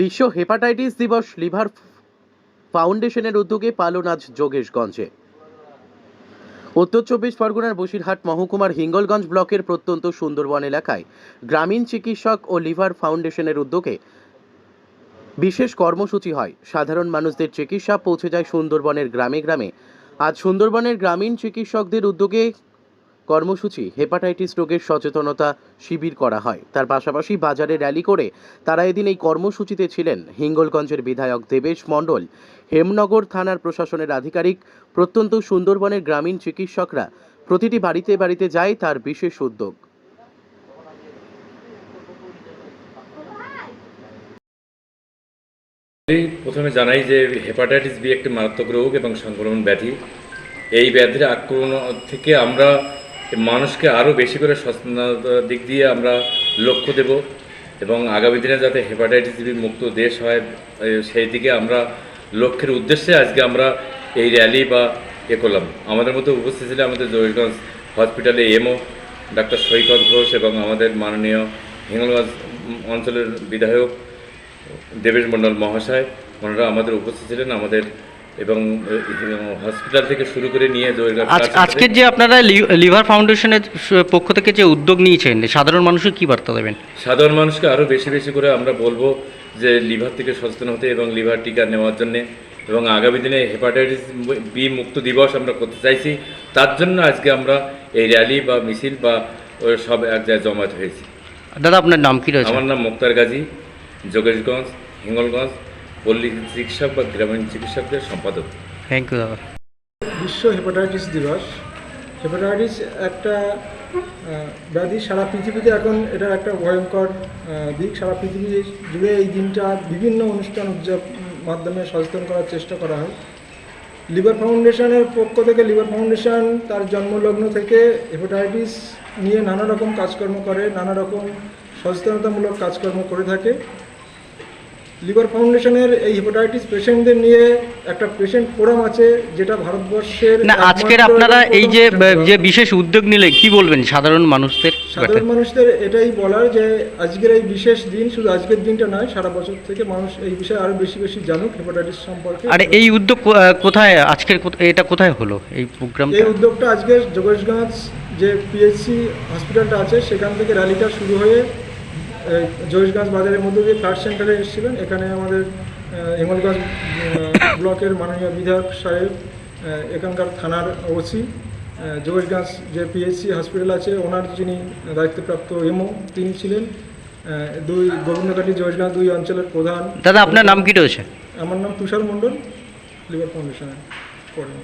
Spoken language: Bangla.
বিশ্ব হেপাটাইটিস দিবস লিভার ফাউন্ডেশনের উদ্যোগে পালন আজ যোগেশগঞ্জে। উত্তর চব্বিশ পরগনার বসিরহাট মহকুমার হিঙ্গলগঞ্জ ব্লকের প্রত্যন্ত সুন্দরবন এলাকায় গ্রামীণ চিকিৎসক ও লিভার ফাউন্ডেশনের উদ্যোগে বিশেষ কর্মসূচি হয়। সাধারণ মানুষদের চিকিৎসা পৌঁছে যায় সুন্দরবনের গ্রামে গ্রামে। আজ সুন্দরবনের গ্রামীণ চিকিৎসকদের উদ্যোগে কর্মসূচি হেপাটাইটিস রোগের সচেতনতা শিবির করা হয়। তার পাশাপাশি বাজারে র্যালি করে তারা এদিন এই কর্মসূচিতে ছিলেন। হিঙ্গলগঞ্জের বিধায়ক দেবেশ মণ্ডল, হেমনগর থানার প্রশাসনের আধিকারিক, প্রত্যন্ত সুন্দরবনের গ্রামীণ চিকিৎসকরা প্রতিটি বাড়িতে বাড়িতে যায় তার বিশেষ উদ্যোগ। প্রথমে জানাই যে হেপাটাইটিস বি একটি মারাত্মক রোগ এবং সংক্রমণ ব্যাধি। এই ব্যাধির আক্রমণ থেকে আমরা মানুষকে আরও বেশি করে সচেতনতার দিক দিয়ে আমরা লক্ষ্য দেব এবং আগামী দিনে যাতে হেপাটাইটিস বি মুক্ত দেশ হয় সেই দিকে আমরা লক্ষ্যের উদ্দেশ্যে আজকে আমরা এই র্যালি বা এ করলাম। আমাদের মধ্যে উপস্থিত ছিলেন আমাদের জয়গঞ্জ হসপিটালে এমও ডাক্তার সৈকত ঘোষ এবং আমাদের মাননীয় হিঙ্গলগঞ্জ অঞ্চলের বিধায়ক দেবেশ মণ্ডল মহাশয়। ওনারা আমাদের উপস্থিত ছিলেন, আমাদের এবং হসপিটাল থেকে শুরু করে নিয়ে আজকের যে আপনারা লিভার ফাউন্ডেশনের পক্ষ থেকে যে উদ্যোগ নিয়েছেন সাধারণ মানুষের কি বার্তা দেবেন? সাধারণ মানুষকে আরও বেশি বেশি করে আমরা বলব যে লিভার থেকে সচেতন হতে এবং লিভার টিকা নেওয়ার জন্যে এবং আগামী দিনে হেপাটাইটিস বি মুক্ত দিবস আমরা করতে চাইছি। তার জন্য আজকে আমরা এই র্যালি বা মিছিল বা সব এক জায়গায় জমায়েত হয়েছি। দাদা আপনার নাম কি রয়েছে? আমার নাম মুক্তার গাজী যোগেশগঞ্জ হিঙ্গলগঞ্জ পল্লী চিকিৎসক বা গ্রামীণ চিকিৎসকদের সম্পাদক। থ্যাংক ইউ দাদা। বিশ্ব হেপাটাইটিস দিবস। হেপাটাইটিস একটা ব্যাধি সারা পৃথিবীতে এখন এটা একটা ভয়ঙ্কর দিক। সারা পৃথিবী জুড়ে এই দিনটা বিভিন্ন অনুষ্ঠান উদযাপ মাধ্যমে সচেতন করার চেষ্টা করা হয়। লিভার ফাউন্ডেশনের পক্ষ থেকে লিভার ফাউন্ডেশন তার জন্মলগ্ন থেকে হেপাটাইটিস নিয়ে নানা রকম কাজকর্ম করে নানা রকম সচেতনতামূলক কাজকর্ম করে থাকে। লিভার ফাউন্ডেশনের এই হেপাটাইটিস পেশেন্টদের নিয়ে একটা পেশেন্ট ফোরাম আছে যেটা ভারতবর্ষের না আজকের আপনারা এই যে যে বিশেষ উদ্যোগ নিলে কি বলবেন সাধারণ মানুষদের? সাধারণ মানুষদের এটাই বলার যে আজকের এই বিশেষ দিন শুধু আজকের দিনটা নয় সারা বছর থেকে মানুষ এই বিষয়ে আরও বেশি বেশি জানুক হেপাটাইটিস সম্পর্কে। আর এই উদ্যোগ কোথায় আজকের এটা কোথায় হলো এই প্রোগ্রামটা এই উদ্যোগটা আজকে যোগেশগঞ্জ যে পিএইচসি হসপিটালটা আছে সেখান থেকে র্যালিটা শুরু হয়ে এই যোগেশগঞ্জ বাজারের মধ্যে দিয়ে ফ্লাড সেন্টারে এসেছিলেন। এখানে আমাদের আহ, ব্লকের মাননীয় বিধায়ক সাহেব এখানকার থানার ওসি যোগেশগঞ্জ যে পিএইচসি হসপিটাল আছে ওনার যিনি দায়িত্বপ্রাপ্ত এমও তিনি ছিলেন দুই গোবিন্দকাটি যোগেশগঞ্জ দুই অঞ্চলের প্রধান। দাদা আপনার নাম কি রয়েছে? আমার নাম তুষার মণ্ডল লিভার ফাউন্ডেশনের কর্মী